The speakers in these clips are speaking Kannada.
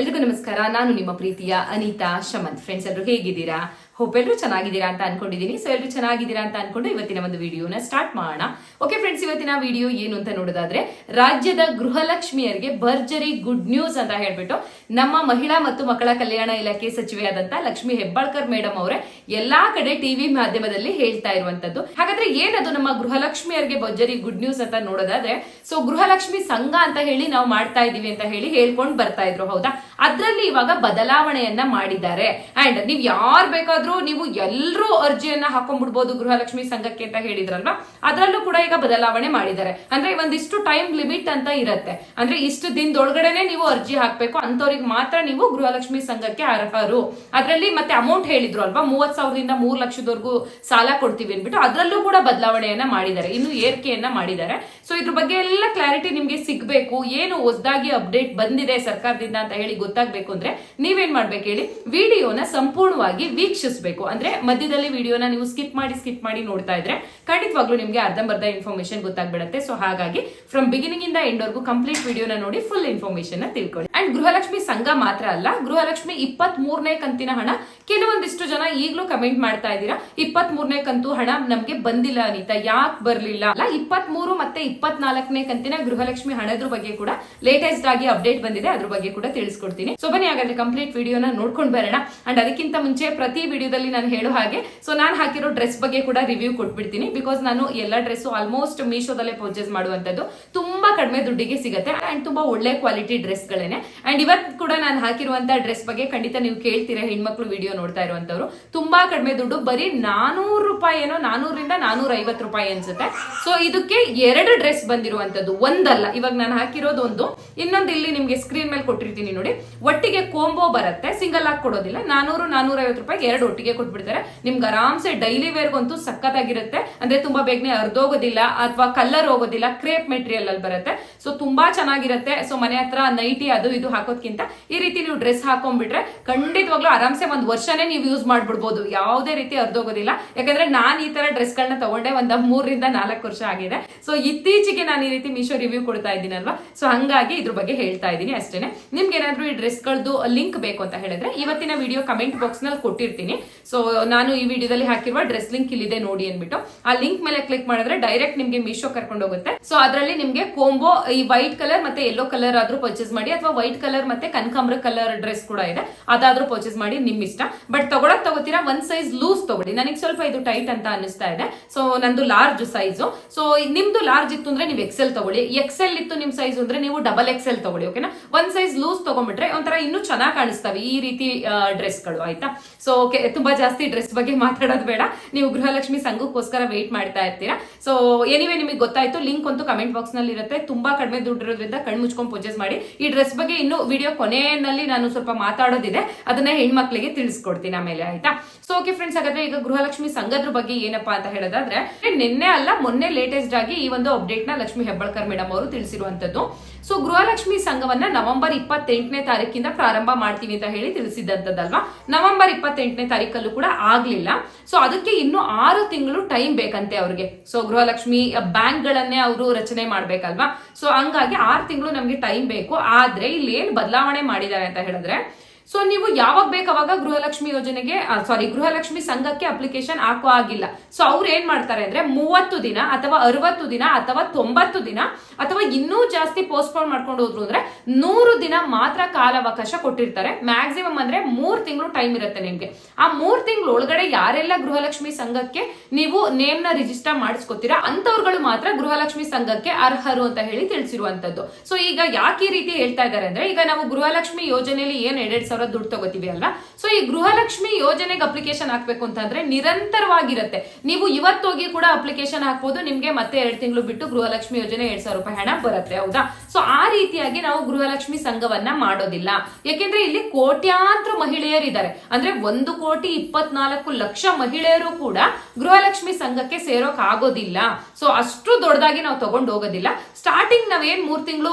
ಎಲ್ರಿಗೂ ನಮಸ್ಕಾರ. ನಾನು ನಿಮ್ಮ ಪ್ರೀತಿಯ ಅನಿತಾ ಶಮಂತ್. ಫ್ರೆಂಡ್ಸ್ ಎಲ್ಲರೂ ಹೇಗಿದ್ದೀರಾ? ಹೋಪ್ ಎಲ್ಲರೂ ಚೆನ್ನಾಗಿದ್ದೀರಾ ಅಂತ ಅನ್ಕೊಂಡಿದ್ದೀನಿ. ಸೊ ಎಲ್ಲರೂ ಚೆನ್ನಾಗಿದ್ದೀರಾ ಅಂತ ಅನ್ಕೊಂಡು ಇವತ್ತಿನ ಒಂದು ವಿಡಿಯೋನ ಸ್ಟಾರ್ಟ್ ಮಾಡೋಣ. ಓಕೆ ಫ್ರೆಂಡ್ಸ್ ಇವತ್ತಿನ ವಿಡಿಯೋ ಏನು ಅಂತ ನೋಡೋದಾದ್ರೆ, ರಾಜ್ಯದ ಗೃಹಲಕ್ಷ್ಮಿಯರಿಗೆ ಭರ್ಜರಿ ಗುಡ್ ನ್ಯೂಸ್ ಅಂತ ಹೇಳ್ಬಿಟ್ಟು ನಮ್ಮ ಮಹಿಳಾ ಮತ್ತು ಮಕ್ಕಳ ಕಲ್ಯಾಣ ಇಲಾಖೆ ಸಚಿವೆಯಾದಂತಹ ಲಕ್ಷ್ಮಿ ಹೆಬ್ಬಾಳ್ಕರ್ ಮೇಡಮ್ ಅವರೇ ಎಲ್ಲಾ ಕಡೆ ಟಿವಿ ಮಾಧ್ಯಮದಲ್ಲಿ ಹೇಳ್ತಾ ಇರುವಂತದ್ದು. ಹಾಗಾದ್ರೆ ಏನದು ನಮ್ಮ ಗೃಹಲಕ್ಷ್ಮಿಯರಿಗೆ ಭರ್ಜರಿ ಗುಡ್ ನ್ಯೂಸ್ ಅಂತ ನೋಡೋದಾದ್ರೆ ಸೊ ಗೃಹಲಕ್ಷ್ಮಿ ಸಂಘ ಅಂತ ಹೇಳಿ ನಾವು ಮಾಡ್ತಾ ಇದೀವಿ ಅಂತ ಹೇಳಿ ಹೇಳ್ಕೊಂಡು ಬರ್ತಾ ಇದ್ರು, ಹೌದಾ? ಅದ್ರಲ್ಲಿ ಇವಾಗ ಬದಲಾವಣೆಯನ್ನ ಮಾಡಿದ್ದಾರೆ. ಅಂಡ್ ನೀವ್ ಯಾರು ಬೇಕಾದ್ರೂ ನೀವು ಎಲ್ಲರೂ ಅರ್ಜಿಯನ್ನ ಹಾಕೊಂಡ್ಬಿಡ್ಬೋದು ಗೃಹಲಕ್ಷ್ಮಿ ಸಂಘಕ್ಕೆ ಅಂತ ಹೇಳಿದ್ರಲ್ವಾ? ಅದ್ರಲ್ಲೂ ಕೂಡ ಈಗ ಬದಲಾವಣೆ ಮಾಡಿದ್ದಾರೆ. ಅಂದ್ರೆ ಒಂದಿಷ್ಟು ಟೈಮ್ ಲಿಮಿಟ್ ಅಂತ ಇರತ್ತೆ. ಅಂದ್ರೆ ಇಷ್ಟು ದಿನದೊಳಗಡೆನೆ ನೀವು ಅರ್ಜಿ ಹಾಕ್ಬೇಕು. ಅಂತವ್ರಿಗೆ ಮಾತ್ರ ನೀವು ಗೃಹಲಕ್ಷ್ಮಿ ಸಂಘಕ್ಕೆ ಅರ್ಹರು. ಅದರಲ್ಲಿ ಮತ್ತೆ ಅಮೌಂಟ್ ಹೇಳಿದ್ರು ಅಲ್ವಾ? ಮೂವತ್ ಸಾವಿರದಿಂದ ಮೂರು ಲಕ್ಷದವರೆಗೂ ಸಾಲ ಕೊಡ್ತೀವಿ ಅಂದ್ಬಿಟ್ಟು ಅದ್ರಲ್ಲೂ ಕೂಡ ಬದಲಾವಣೆಯನ್ನ ಮಾಡಿದ್ದಾರೆ. ಇನ್ನು ಏರಿಕೆಯನ್ನ ಮಾಡಿದ್ದಾರೆ. ಸೊ ಇದ್ರ ಬಗ್ಗೆ ಎಲ್ಲ ಕ್ಲಾರಿಟಿ ನಿಮ್ಗೆ ಸಿಗ್ಬೇಕು. ಏನು ಹೊಸದಾಗಿ ಅಪ್ಡೇಟ್ ಬಂದಿದೆ ಸರ್ಕಾರದಿಂದ ಅಂತ ಹೇಳಿ ಗೊತ್ತಾಗ್ಬೇಕು ಅಂದ್ರೆ ನೀವೇನ್ ಮಾಡ್ಬೇಕು ಹೇಳಿ? ವಿಡಿಯೋನ ಸಂಪೂರ್ಣವಾಗಿ ವೀಕ್ಷಿಸಬೇಕು ಅಂದ್ರೆ ಮಧ್ಯದಲ್ಲಿ ವಿಡಿಯೋನ ನೀವು ಸ್ಕಿಪ್ ಮಾಡಿ ಸ್ಕಿಪ್ ಮಾಡಿ ನೋಡ್ತಾ ಇದ್ರೆ ಖಂಡಿತವಾಗ್ಲೂ ನಿಮ್ಗೆ ಅರ್ಧಂಬರ್ಧ ಇನ್ಫಾರ್ಮೇಶನ್ ಗೊತ್ತಾಗ್ಬಿಡುತ್ತೆ. ಸೊ ಹಾಗಾಗಿ ಫ್ರಮ್ ಬಿಗಿನಿಂಗ್ ಇಂದ ಎಂಡ್ ವರ್ಗೂ ಕಂಪ್ಲೀಟ್ ವಿಡಿಯೋನ ನೋಡಿ ಫುಲ್ ಇನ್ಫಾರ್ಮೇಶನ್ ತಿಳ್ಕೊಳ್ಳಿ. ಅಂಡ್ ಗೃಹಲಕ್ಷ್ಮಿ ಸಂಘ ಮಾತ್ರ ಅಲ್ಲ, ಗೃಹಲಕ್ಷ್ಮಿ ಇಪ್ಪತ್ತ್ ಮೂರನೇ ಕಂತಿನ ಹಣ. ಕೆಲವೊಂದಿಷ್ಟು ಜನ ಈಗಲೂ ಕಮೆಂಟ್ ಮಾಡ್ತಾ ಇದ್ದೀರಾ ಇಪ್ಪತ್ತ್ ಮೂರನೇ ಕಂತು ಹಣ ನಮ್ಗೆ ಬಂದಿಲ್ಲ ಅನಿತಾ, ಯಾಕೆ ಬರ್ಲಿಲ್ಲ? ಅಲ್ಲ ಇಪ್ಪತ್ತ್ ಮೂರು ಮತ್ತೆ ಇಪ್ಪತ್ನಾಲ್ಕನೇ ಕಂತಿನ ಗೃಹಲಕ್ಷ್ಮಿ ಹಣದ್ರ ಬಗ್ಗೆ ಕೂಡ ಲೇಟೆಸ್ಟ್ ಆಗಿ ಅಪ್ಡೇಟ್ ಬಂದಿದೆ, ಅದ್ರ ಬಗ್ಗೆ ಕೂಡ ತಿಳಿಸ್ಕೊಡ್ತೀನಿ. ಸೊ ಬನ್ನಿ, ಹಾಗಾದ್ರೆ ಕಂಪ್ಲೀಟ್ ವಿಡಿಯೋನ ನೋಡ್ಕೊಂಡು ಬರೋಣ. ಅಂಡ್ ಅದಕ್ಕಿಂತ ಮುಂಚೆ ಪ್ರತಿ ವಿಡಿಯೋದಲ್ಲಿ ನಾನು ಹೇಳೋ ಹಾಗೆ. ಸೊ ನಾನು ಹಾಕಿರೋ ಡ್ರೆಸ್ ಬಗ್ಗೆ ಕೂಡ ರಿವ್ಯೂ ಕೊಟ್ಬಿಡ್ತೀನಿ ಬಿಕಾಸ್ ನಾನು ಎಲ್ಲ ಡ್ರೆಸ್ ಆಲ್ಮೋಸ್ಟ್ ಮೀಶೋದಲ್ಲೇ ಪರ್ಚೇಸ್ ಮಾಡುವಂತದ್ದು ತುಂಬಾ ಕಡಿಮೆ ದುಡ್ಡಿಗೆ ಸಿಗುತ್ತೆ ಅಂಡ್ ತುಂಬಾ ಒಳ್ಳೆ ಕ್ವಾಲಿಟಿ ಡ್ರೆಸ್ ಗಳೇನೆ ಅಂಡ್ ಇವತ್ತು ಕೂಡ ನಾನು ಹಾಕಿರುವಂತ ಡ್ರೆಸ್ ಬಗ್ಗೆ ಖಂಡಿತ ನೀವು ಕೇಳ್ತೀರಾ ಹೆಣ್ಮಕ್ಳು ವಿಡಿಯೋ ನೋಡ್ತಾ ಇರುವಂತವ್ರು ತುಂಬಾ ಕಡಿಮೆ ದುಡ್ಡು, ಬರೀ ನಾನೂರು ರೂಪಾಯಿ ಏನೋ, ನಾನೂರಿಂದ ನಾನೂರ ಐವತ್ತು ರೂಪಾಯಿ ಅನ್ಸುತ್ತೆ. ಸೊ ಇದಕ್ಕೆ ಎರಡು ಡ್ರೆಸ್ ಬಂದಿರುವಂತದ್ದು ಒಂದಲ್ಲ. ಇವಾಗ ನಾನು ಹಾಕಿರೋದು ಒಂದು. ಇನ್ನೊಂದು ಇಲ್ಲಿ ನಿಮ್ಗೆ ಸ್ಕ್ರೀನ್ ಮೇಲೆ ಕೊಟ್ಟಿರ್ತೀನಿ ನೋಡಿ. ಒಟ್ಟಿಗೆ ಕೋಂಬೋ ಬರುತ್ತೆ. ಸಿಂಗಲ್ ಆಗಿ ಕೊಡೋದಿಲ್ಲ. ನಾನೂರು ನಾನೂರ ಐವತ್ತು ರೂಪಾಯಿ ಎರಡು ಒಟ್ಟಿಗೆ ಕೊಟ್ಬಿಡ್ತಾರೆ. ನಿಮ್ಗೆ ಆರಾಮ್ಸೆ ಡೈಲಿ ವೇರ್ಗಂತೂ ಸಖತ್ತಾಗಿರುತ್ತೆ. ಅಂದ್ರೆ ತುಂಬಾ ಬೇಗನೆ ಅರ್ಧೋಗೋದಿಲ್ಲ ಅಥವಾ ಕಲರ್ ಹೋಗೋದಿಲ್ಲ ಕ್ರೇಪ್ ಮೆಟೀರಿಯಲ್ ಅಲ್ಲಿ ಬರುತ್ತೆ. ಸೊ ತುಂಬಾ ಚೆನ್ನಾಗಿರುತ್ತೆ. ಸೊ ಮನೆ ಹತ್ರ ನೈಟಿ ಅದು ಇದು ಹಾಕೋದ್ಕಿಂತ ಈ ರೀತಿ ನೀವು ಡ್ರೆಸ್ ಹಾಕೊಂಡ್ಬಿಟ್ರೆ ಖಂಡಿತವಾಗ್ಲೂ ಆರಾಮ್ಸೆ ಒಂದ್ ವರ್ಷನೇ ನೀವು ಯೂಸ್ ಮಾಡ್ಬಿಡ್ಬೋದು. ಯಾವುದೇ ರೀತಿ ಅರ್ಧೋಗೋದಿಲ್ಲ. ಯಾಕಂದ್ರೆ ನಾನು ಈ ತರ ಡ್ರೆಸ್ ಗಳನ್ನ ತಗೊಂಡೆ ಒಂದ್ ಮೂರರಿಂದ ನಾಲ್ಕು ವರ್ಷ ಆಗಿದೆ. ಸೊ ಇತ್ತೀಚೆಗೆ ನಾನು ಈ ರೀತಿ ಮೀಶೋ ರಿವ್ಯೂ ಕೊಡ್ತಾ ಇದ್ದೀನಲ್ವಾ? ಸೊ ಹಂಗಾಗಿ ಇದ್ರ ಬಗ್ಗೆ ಹೇಳ್ತಾ ಇದ್ದೀನಿ ಅಷ್ಟೇನೆ. ನಿಮ್ಗೆ ಏನಾದ್ರು ಈ ಡ್ರೆಸ್ ಗಳದ್ದು ಲಿಂಕ್ ಬೇಕು ಅಂತ ಹೇಳಿದ್ರೆ ಇವತ್ತಿನ ವಿಡಿಯೋ ಕಮೆಂಟ್ ಬಾಕ್ಸ್ನಲ್ಲಿ ಕೊಟ್ಟಿರ್ತೀನಿ. ಸೊ ನಾನು ಈ ವಿಡಿಯೋದಲ್ಲಿ ಹಾಕಿರುವ ಡ್ರೆಸ್ ಲಿಂಕ್ ಇಲ್ಲಿದೆ ನೋಡಿ ಅನ್ಬಿಟ್ಟು ಆ ಲಿಂಕ್ ಮೇಲೆ ಕ್ಲಿಕ್ ಮಾಡಿದ್ರೆ ಡೈರೆಕ್ಟ್ ನಿಮ್ಗೆ ಮೀಶೋ ಕರ್ಕೊಂಡು ಹೋಗುತ್ತೆ. ಸೊ ಅದರಲ್ಲಿ ನಿಮ್ಗೆ ಕೋಂಬೋ ಈ ವೈಟ್ ಕಲರ್ ಮತ್ತೆ ಯೆಲ್ಲೋ ಕಲರ್ ಆದ್ರೂ ಪರ್ಚೇಸ್ ಮಾಡಿ, ಅಥವಾ ವೈಟ್ ಕಲರ್ ಮತ್ತೆ ಕನಕಾಂಬ್ರ ಕಲರ್ ಡ್ರೆಸ್ ಕೂಡ ಇದೆ. ಅದಾದ್ರೂ ಪರ್ಚೇಸ್ ಮಾಡಿ ನಿಮ್ ಇಷ್ಟ ಬಟ್ ತಗೊಳಕ್ ತಗೋತೀರಾ? ಒಂದ್ ಸೈಜ್ ಲೂಸ್ ತಗೊಳ್ಳಿ. ನನಗೆ ಸ್ವಲ್ಪ ಇದು ಟೈಟ್ ಅಂತ ಅನಿಸ್ತಾ ಇದೆ. ಸೊ ನಂದು ಲಾರ್ಜ್ ಸೈಜು ಸೊ ನಿಮ್ದು ಲಾರ್ಜ್ ಇತ್ತು ಅಂದ್ರೆ ನೀವು ಎಕ್ಸೆಲ್ ತಗೊಳ್ಳಿ. ಎಕ್ಸೆಲ್ ಇತ್ತು ನಿಮ್ ಸೈಜ್ ಅಂದ್ರೆ ನೀವು ಡಬಲ್ ಎಕ್ಸೆಲ್ ತಗೊಳ್ಳಿ ಓಕೆನಾ ಒಂದ್ ಸೈಜ್ ಲೂಸ್ ತಗೊಂಡ್ಬಿಟ್ರೆ ಒಂಥರ ಇನ್ನೂ ಚೆನ್ನಾಗಿ ಕಾಣಿಸ್ತವೆ ಈ ರೀತಿ ಡ್ರೆಸ್ಗಳು ಆಯ್ತಾ? ಸೊ ತುಂಬಾ ಜಾಸ್ತಿ ಡ್ರೆಸ್ ಬಗ್ಗೆ ಮಾತಾಡೋದು ಬೇಡ. ನೀವು ಗೃಹಲಕ್ಷ್ಮಿ ಸಂಘಕ್ಕೋಸ್ಕರ ವೇಟ್ ಮಾಡ್ತಾ ಇರ್ತೀರಾ. ಸೊ ಎನಿವೆ ನಿಮಗೆ ಗೊತ್ತಾಯ್ತು ಲಿಂಕ್ ಅಂತೂ ಕಮೆಂಟ್ ಬಾಕ್ಸ್ನಲ್ಲಿ ಇರುತ್ತೆ. ತುಂಬಾ ಕಡಿಮೆ ದುಡ್ಡು ಇರೋದ್ರಿಂದ ಕಣ್ ಮುಚ್ಕೊಂಡು ಪರ್ಚೇಸ್ ಮಾಡಿ. ಈ ಡ್ರೆಸ್ ಬಗ್ಗೆ ಇನ್ನು ವಿಡಿಯೋ ಕೊನೆಯಲ್ಲಿ ನಾನು ಸ್ವಲ್ಪ ಮಾತಾಡೋದಿದೆ. ಅದನ್ನ ಹೆಣ್ಮಕ್ಳಿಗೆ ತಿಳಿಸ್ಕೊಡ್ತೀನಿ ಆಮೇಲೆ, ಆಯ್ತಾ? ಸೊ ಓಕೆ ಫ್ರೆಂಡ್ಸ್ ಹಾಗಾದ್ರೆ ಈಗ ಗೃಹಲಕ್ಷ್ಮಿ ಸಂಘದ್ರ ಬಗ್ಗೆ ಏನಪ್ಪಾ ಅಂತ ಹೇಳೋದಾದ್ರೆ, ನಿನ್ನೆ ಅಲ್ಲ, ಮೊನ್ನೆ ಲೇಟೆಸ್ಟ್ ಆಗಿ ಈ ಒಂದು ಅಪ್ಡೇಟ್ನ ಲಕ್ಷ್ಮಿ ಹೆಬ್ಬಳ್ಕರ್ ಮೇಡಮ್ ಅವರು ತಿಳಿಸಿರುವಂತದ್ದು ಸೊ ಗೃಹಲಕ್ಷ್ಮಿ ಸಂಘವನ್ನ ನವೆಂಬರ್ ಇಪ್ಪತ್ತೆಂಟನೇ ತಾರೀಕಿಂದ ಪ್ರಾರಂಭ ಮಾಡ್ತೀವಿ ಅಂತ ಹೇಳಿ ತಿಳಿಸಿದಂತದಲ್ವಾ ನವೆಂಬರ್ ಇಪ್ಪತ್ತೆಂಟನೇ ತಾರೀಕಲ್ಲೂ ಕೂಡ ಆಗ್ಲಿಲ್ಲ. ಸೊ ಅದಕ್ಕೆ ಇನ್ನು ಆರು ತಿಂಗಳು ಟೈಮ್ ಬೇಕಂತೆ ಅವ್ರಿಗೆ. ಸೊ ಗೃಹಲಕ್ಷ್ಮಿ ಬ್ಯಾಂಕ್ ಗಳನ್ನೇ ಅವರು ರಚನೆ ಮಾಡ್ಬೇಕಲ್ವಾ? ಸೊ ಹಂಗಾಗಿ ಆರು ತಿಂಗಳು ನಮ್ಗೆ ಟೈಮ್ ಬೇಕು. ಆದ್ರೆ, ಇಲ್ಲಿ ಏನ್ ಬದಲಾವಣೆ ಮಾಡಿದ್ದಾರೆ ಅಂತ ಹೇಳಿದ್ರೆ ಸೊ ನೀವು ಯಾವಾಗ ಬೇಕಾವಾಗ ಗೃಹಲಕ್ಷ್ಮಿ ಯೋಜನೆಗೆ ಸಾರಿ ಗೃಹಲಕ್ಷ್ಮಿ ಸಂಘಕ್ಕೆ ಅಪ್ಲಿಕೇಶನ್ ಹಾಕೋ ಆಗಿಲ್ಲ ಸೊ ಅವ್ರು ಏನ್ ಮಾಡ್ತಾರೆ ಅಂದ್ರೆ ಮೂವತ್ತು ದಿನ ಅಥವಾ ಅರವತ್ತು ದಿನ ಅಥವಾ ತೊಂಬತ್ತು ದಿನ ಅಥವಾ ಇನ್ನೂ ಜಾಸ್ತಿ ಪೋಸ್ಟ್ಪೋನ್ ಮಾಡ್ಕೊಂಡು ಹೋದ್ರು ಅಂದ್ರೆ ನೂರು ದಿನ ಮಾತ್ರ ಕಾಲಾವಕಾಶ ಕೊಟ್ಟಿರ್ತಾರೆ. ಮ್ಯಾಕ್ಸಿಮಮ್ ಅಂದ್ರೆ ಮೂರ್ ತಿಂಗಳು ಟೈಮ್ ಇರುತ್ತೆ ನಿಮ್ಗೆ. ಆ ಮೂರ್ ತಿಂಗಳು ಒಳಗಡೆ ಯಾರೆಲ್ಲ ಗೃಹಲಕ್ಷ್ಮಿ ಸಂಘಕ್ಕೆ ನೀವು ನೇಮ್ನ ರಿಜಿಸ್ಟರ್ ಮಾಡಿಸ್ಕೊತೀರಾ ಅಂತವ್ರುಗಳು ಮಾತ್ರ ಗೃಹಲಕ್ಷ್ಮಿ ಸಂಘಕ್ಕೆ ಅರ್ಹರು ಅಂತ ಹೇಳಿ ತಿಳಿಸಿರುವಂತದ್ದು. ಸೊ ಈಗ ಯಾಕೆ ಈ ರೀತಿ ಹೇಳ್ತಾ ಇದ್ದಾರೆ ಅಂದ್ರೆ ಈಗ ನಾವು ಗೃಹಲಕ್ಷ್ಮಿ ಯೋಜನೆಯಲ್ಲಿ ಏನ್ ಎರಡ್ ಸಾವಿರ ದುಡ್ಡು ತಗೋತೀವಿ ಅಲ್ವಾ? ಸೊ ಈ ಗೃಹಲಕ್ಷ್ಮಿ ಯೋಜನೆಗೆ ಅಪ್ಲಿಕೇಶನ್ ಹಾಕ್ಬೇಕು ಅಂತಂದ್ರೆ ನಿರಂತರವಾಗಿರುತ್ತೆ. ನೀವು ಇವತ್ತೋಗಿ ಕೂಡ ಅಪ್ಲಿಕೇಶನ್ ಹಾಕ್ಬೋದು, ನಿಮ್ಗೆ ಮತ್ತೆ ಎರಡು ತಿಂಗಳು ಬಿಟ್ಟು ಗೃಹಲಕ್ಷ್ಮಿ ಯೋಜನೆ ಎರಡ್ ಸಾವಿರ ರೂಪಾಯಿ ಹಣ ಬರುತ್ತೆ, ಹೌದಾ? ಸೊ ಆ ರೀತಿಯಾಗಿ ನಾವು ಗೃಹಲಕ್ಷ್ಮಿ ಸಂಘವನ್ನ ಮಾಡೋದಿಲ್ಲ. ಯಾಕೆಂದ್ರೆ ಇಲ್ಲಿ ಕೋಟ್ಯಾಂತರ ಮಹಿಳೆಯರಿದ್ದಾರೆ. ಅಂದ್ರೆ ಒಂದು ಕೋಟಿ ಇಪ್ಪತ್ನಾಲ್ಕು ಲಕ್ಷ ಮಹಿಳೆಯರು ಕೂಡ ಗೃಹಲಕ್ಷ್ಮಿ ಸಂಘಕ್ಕೆ ಸೇರೋಕ್ ಆಗೋದಿಲ್ಲ ಸೊ ಅಷ್ಟು ದೊಡ್ಡದಾಗಿ ನಾವು ತಗೊಂಡು ಹೋಗೋದಿಲ್ಲ. ಸ್ಟಾರ್ಟಿಂಗ್ ನಾವೇನ್ ಮೂರ್ ತಿಂಗಳು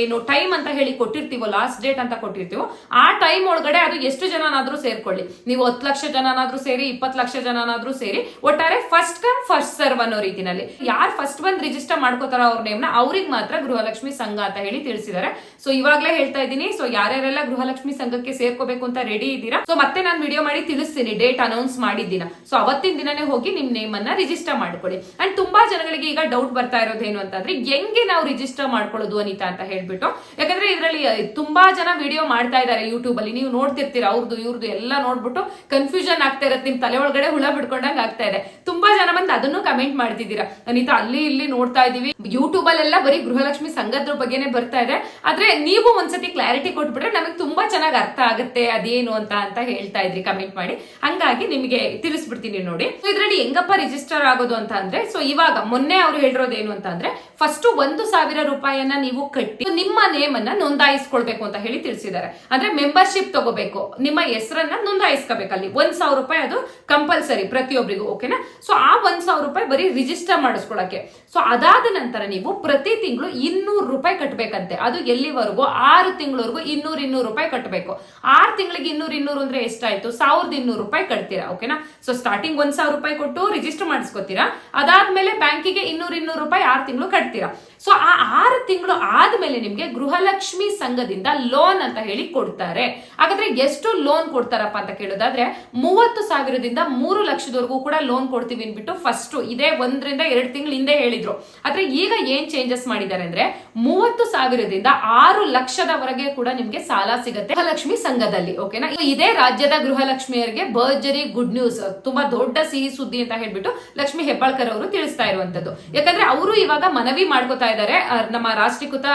ಏನು ಟೈಮ್ ಅಂತ ಹೇಳಿ ಕೊಟ್ಟಿರ್ತೀವೋ ಲಾಸ್ಟ್ ಡೇಟ್ ಅಂತ ಕೊಟ್ಟಿರ್ತೀವೋ, ಆ ಟೈಮ್ ಒಳಗಡೆ ಅದು ಎಷ್ಟು ಜನನಾದ್ರೂ ಸೇರ್ಕೊಳ್ಳಿ. ನೀವು ಹತ್ತು ಲಕ್ಷ ಜನನಾದ್ರೂ ಸೇರಿ, ಇಪ್ಪತ್ತು ಲಕ್ಷ ಜನನಾದ್ರೂ ಸೇರಿ, ಒಟ್ಟಾರೆ ಫಸ್ಟ್ ಕಮ್ ಫಸ್ಟ್ ಸರ್ವ್ ಅನ್ನೋ ರೀತಿನಲ್ಲಿ. ಯಾರು ಫಸ್ಟ್ ಬಂದ್ ರಿಜಿಸ್ಟರ್ ಮಾಡ್ಕೋತಾರ ಅವ್ರ ನೇಮ್ನ ಅವ್ರಿಗೆ ಮಾತ್ರ ಗೃಹಲಕ್ಷ್ಮಿ ಸಂಘ ಅಂತ ಹೇಳಿ ತಿಳಿಸಿದ್ದಾರೆ. ಸೊ ಇವಾಗ್ಲೇ ಹೇಳ್ತಾ ಇದ್ದೀನಿ ಸೊ ಯಾರ್ಯಾರೆಲ್ಲ ಗೃಹಲಕ್ಷ್ಮಿ ಸಂಘಕ್ಕೆ ಸೇರ್ಕೋಬೇಕು ಅಂತ ರೆಡಿ ಇದ್ದೀರಾ? ಸೊ ಮತ್ತೆ ನಾನು ವಿಡಿಯೋ ಮಾಡಿ ತಿಳಿಸ್ತೀನಿ ಡೇಟ್ ಅನೌನ್ಸ್ ಮಾಡಿದ್ದೀನ. ಸೊ ಅವತ್ತಿನ ದಿನನೇ ಹೋಗಿ ನಿಮ್ ನೇಮ್ ಅನ್ನ ರಿಜಿಸ್ಟರ್ ಮಾಡ್ಕೊಳ್ಳಿ. ಅಂಡ್ ತುಂಬಾ ಜನಗಳಿಗೆ ಈಗ ಡೌಟ್ ಬರ್ತಾ ಇರೋದು ಏನು ಅಂತಂದ್ರೆ, ಹೆಂಗೆ ನಾವು ರಿಜಿಸ್ಟರ್ ಮಾಡ್ಕೊಳ್ಳೋದು ಅನಿತಾ ಅಂತ ಹೇಳ್ಬಿಟ್ಟು. ಯಾಕಂದ್ರೆ ಇದರಲ್ಲಿ ತುಂಬಾ ಜನ ವಿಡಿಯೋ ಮಾಡ್ತಾ ಇದ್ದಾರೆ ಯೂಟ್ಯೂಬ್ ಅಲ್ಲಿ ನೀವು ನೋಡ್ತಿರ್ತೀರ ಅವ್ರದ್ದು ಇವ್ರದ್ದು ಎಲ್ಲ ನೋಡ್ಬಿಟ್ಟು ಕನ್ಫ್ಯೂಷನ್ ಆಗ್ತಾ ಇರತ್ತೆ, ನಿಮ್ ತಲೆ ಒಳಗಡೆ ಹುಳ ಬಿಡ್ಕೊಂಡಂಗೆ ಆಗ್ತಾ ಇದೆ. ತುಂಬಾ ಜನ ಬಂದು ಅದನ್ನು ಕಮೆಂಟ್ ಮಾಡ್ತಿದ್ದೀರಾ. ಅನಿತಾ, ಅಲ್ಲಿ ಇಲ್ಲಿ ನೋಡ್ತಾ ಇದೀವಿ ಯೂಟ್ಯೂಬಲ್ಲೆಲ್ಲ ಬರೀ ಗೃಹಲಕ್ಷ್ಮಿ ಸಂಘದ್ರ ಬಗ್ಗೆನೇ ಬರ್ತಾ ಇದೆ. ಆದ್ರೆ ನೀವು ಒಂದ್ಸತಿ ಕ್ಲಾರಿಟಿ ಕೊಟ್ಬಿಟ್ರೆ ನಮಗೆ ತುಂಬಾ ಚೆನ್ನಾಗಿ ಅರ್ಥ ಆಗುತ್ತೆ, ಅದೇನು ಅಂತ ಅಂತ ಹೇಳ್ತಾ ಇದ್ರಿ ಕಮೆಂಟ್ ಮಾಡಿ. ಹಂಗಾಗಿ ನಿಮಗೆ ತಿಳಿಸ್ಬಿಡ್ತೀನಿ ನೋಡಿ. ಇದರಲ್ಲಿ ಹೆಂಗಪ್ಪ ರಿಜಿಸ್ಟರ್ ಆಗೋದು ಅಂತ ಅಂದ್ರೆ ಸೊ ಇವಾಗ ಮೊನ್ನೆ ಅವ್ರು ಹೇಳಿರೋದು ಏನು ಅಂತ ಅಂದ್ರೆ ಫಸ್ಟ್ ಒಂದು ಸಾವಿರ ರೂಪಾಯಿಯನ್ನ ನೀವು ಕಟ್ಟಿ, ನಿಮ್ಮ ನೇಮ್ ಅನ್ನ ನೋಂದಾಯಿಸ್ಕೊಳ್ಬೇಕು ಅಂತ ಹೇಳಿ ತಿಳಿಸಿದ್ದಾರೆ. ಅಂದ್ರೆ ಮೆಂಬರ್ಶಿಪ್ ತಗೋಬೇಕು. ನಿಮ್ಮ ಹೆಸರನ್ನ ನೋಂದಾಯಿಸ್ಕೋಬೇಕು ಅಲ್ಲಿ. ಒಂದ್ ಸಾವಿರ ರೂಪಾಯಿ ಅದು ಕಂಪಲ್ಸರಿ ಪ್ರತಿಯೊಬ್ಬರಿಗೂ ಓಕೆನಾ ಸೊ ಆ ಒಂದ್ ಸಾವಿರ ರೂಪಾಯಿ ಬರೀ ರಿಜಿಸ್ಟರ್ ಮಾಡಿಸ್ಕೊಳಕ್ಕೆ ಸೊ ಅದಾದ ನಂತರ ನೀವು ಪ್ರತಿ ತಿಂಗಳು ಇನ್ನೂರು ರೂಪಾಯಿ ಕಟ್ಟಬೇಕಂತೆ ಅದು ಎಲ್ಲಿವರೆಗೂ? ಆರು ತಿಂಗಳವರೆಗೂ ಇನ್ನೂರು ಇನ್ನೂರು ರೂಪಾಯಿ ಕಟ್ಟಬೇಕು ಆರು ತಿಂಗಳಿಗೆ ಇನ್ನೂರು ಇನ್ನೂರು ಅಂದ್ರೆ ಎಷ್ಟಾಯ್ತು? ಸಾವಿರದ ಇನ್ನೂರು ರೂಪಾಯಿ ಕಟ್ತೀರಾ ಓಕೆನಾ ಸೊ ಸ್ಟಾರ್ಟಿಂಗ್ ಒಂದ್ ಸಾವಿರ ರೂಪಾಯಿ ಕೊಟ್ಟು ರಿಜಿಸ್ಟರ್ ಮಾಡಿಸ್ಕೊತೀರಾ? ಅದಾದ್ಮೇಲೆ ಬ್ಯಾಂಕಿಗೆ ಇನ್ನೂರು ಇನ್ನೂರು ರೂಪಾಯಿ ಆರು ತಿಂಗಳು ಕಟ್ತೀರಾ? ಸೊ ಆ ಆರು ತಿಂಗಳು ಆದ್ಮೇಲೆ ನಿಮ್ಗೆ ಗೃಹಲಕ್ಷ್ಮಿ ಸಂಘದಿಂದ ಲೋನ್ ಅಂತ ಹೇಳಿ ಕೊಡ್ತಾರೆ. ಹಾಗಾದ್ರೆ ಎಷ್ಟು ಲೋನ್ ಕೊಡ್ತಾರಪ್ಪ ಅಂತ ಕೇಳೋದಾದ್ರೆ ಮೂವತ್ತು ಸಾವಿರದಿಂದ ಮೂರು ಲಕ್ಷದವರೆಗೂ ಕೂಡ ಲೋನ್ ಕೊಡ್ತೀವಿ ಅಂದ್ಬಿಟ್ಟು ಫಸ್ಟ್ ಇದೇ ಒಂದರಿಂದ ಎರಡು ತಿಂಗಳ ಹಿಂದೆ ಹೇಳಿದ್ರು. ಆದ್ರೆ ಈಗ ಏನ್ ಚೇಂಜಸ್ ಮಾಡಿದ್ದಾರೆ ಅಂದ್ರೆ ಮೂವತ್ತು ಸಾವಿರದಿಂದ ಆರು ಲಕ್ಷದವರೆಗೆ ಕೂಡ ನಿಮ್ಗೆ ಸಾಲ ಸಿಗುತ್ತೆ ಗೃಹಲಕ್ಷ್ಮಿ ಸಂಘದಲ್ಲಿ ಓಕೆನಾ ಇದೇ ರಾಜ್ಯದ ಗೃಹಲಕ್ಷ್ಮಿಯರಿಗೆ ಭರ್ಜರಿ ಗುಡ್ ನ್ಯೂಸ್ ತುಂಬಾ ದೊಡ್ಡ ಸಿಹಿ ಸುದ್ದಿ ಅಂತ ಹೇಳ್ಬಿಟ್ಟು ಲಕ್ಷ್ಮಿ ಹೆಬ್ಬಾಳ್ಕರ್ ಅವರು ತಿಳಿಸ್ತಾ ಇರುವಂತದ್ದು. ಯಾಕಂದ್ರೆ ಅವರು ಇವಾಗ ಮನವಿ ಮಾಡ್ಕೋತಾ ಇದ್ದಾರೆ ನಮ್ಮ ರಾಷ್ಟ್ರೀಕೃತ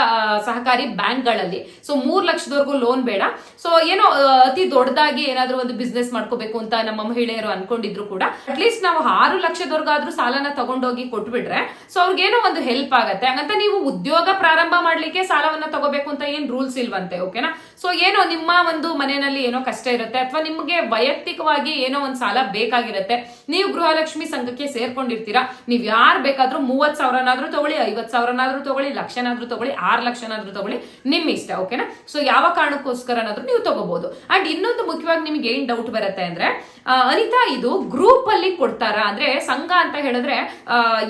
ಸಹಕಾರಿ ಸಹಕಾರಿ ಬ್ಯಾಂಕ್ಗಳಲ್ಲಿ. ಸೊ ಮೂರ್ ಲಕ್ಷದವರೆಗೂ ಲೋನ್ ಬೇಡ. ಸೊ ಏನೋ ಅತಿ ದೊಡ್ಡದಾಗಿ ಏನಾದ್ರೂ ಒಂದು ಬಿಸ್ನೆಸ್ ಮಾಡ್ಕೋಬೇಕು ಅಂತ ನಮ್ಮ ಮಹಿಳೆಯರು ಅನ್ಕೊಂಡಿದ್ರು ಕೂಡ ಅಟ್ಲೀಸ್ಟ್ ನಾವು ಆರು ಲಕ್ಷದವರೆಗಾದ್ರೂ ಸಾಲನ ತಗೊಂಡೋಗಿ ಕೊಟ್ಬಿಟ್ರೆ ಸೊ ಅವ್ರಿಗೇನೋ ಒಂದು ಹೆಲ್ಪ್ ಆಗತ್ತೆ. ಹಂಗಂತ ನೀವು ಉದ್ಯೋಗ ಪ್ರಾರಂಭ ಮಾಡ್ಲಿಕ್ಕೆ ಸಾಲವನ್ನ ತಗೋಬೇಕು ಅಂತ ಏನ್ ರೂಲ್ಸ್ ಇಲ್ವಂತೆ ಓಕೆನಾ ಸೊ ಏನೋ ನಿಮ್ಮ ಒಂದು ಮನೆಯಲ್ಲಿ ಏನೋ ಕಷ್ಟ ಇರುತ್ತೆ, ಅಥವಾ ನಿಮ್ಗೆ ವೈಯಕ್ತಿಕವಾಗಿ ಏನೋ ಒಂದು ಸಾಲ ಬೇಕಾಗಿರುತ್ತೆ. ನೀವು ಗೃಹಲಕ್ಷ್ಮಿ ಸಂಘಕ್ಕೆ ಸೇರ್ಕೊಂಡಿರ್ತೀರಾ, ನೀವ್ ಯಾರು ಬೇಕಾದ್ರೂ ಮೂವತ್ ಸಾವಿರನಾದ್ರೂ ತಗೊಳ್ಳಿ ಐವತ್ ಸಾವಿರನಾದ್ರೂ ತಗೊಳ್ಳಿ, ಲಕ್ಷನಾದ್ರೂ ತಗೊಳ್ಳಿ, ಆರ್ ಲಕ್ಷನಾದ್ರೂ ತಗೊಳ್ಳಿ ನಿಮ್ ಇಷ್ಟ ಓಕೆನಾ ಸೊ ಯಾವ ಕಾರಣಕ್ಕೋಸ್ಕರನಾದ್ರೂ ನೀವು ತಗೋಬಹುದು ಅಂಡ್ ಇನ್ನೊಂದು ಮುಖ್ಯವಾಗಿ ನಿಮ್ಗೆ ಏನ್ ಡೌಟ್ ಬರುತ್ತೆ ಅಂದ್ರೆ ಅನಿತಾ ಇದು ಗ್ರೂಪ್ ಅಲ್ಲಿ ಕೊಡ್ತಾರಾ? ಅಂದ್ರೆ ಸಂಘ ಅಂತ ಹೇಳಿದ್ರೆ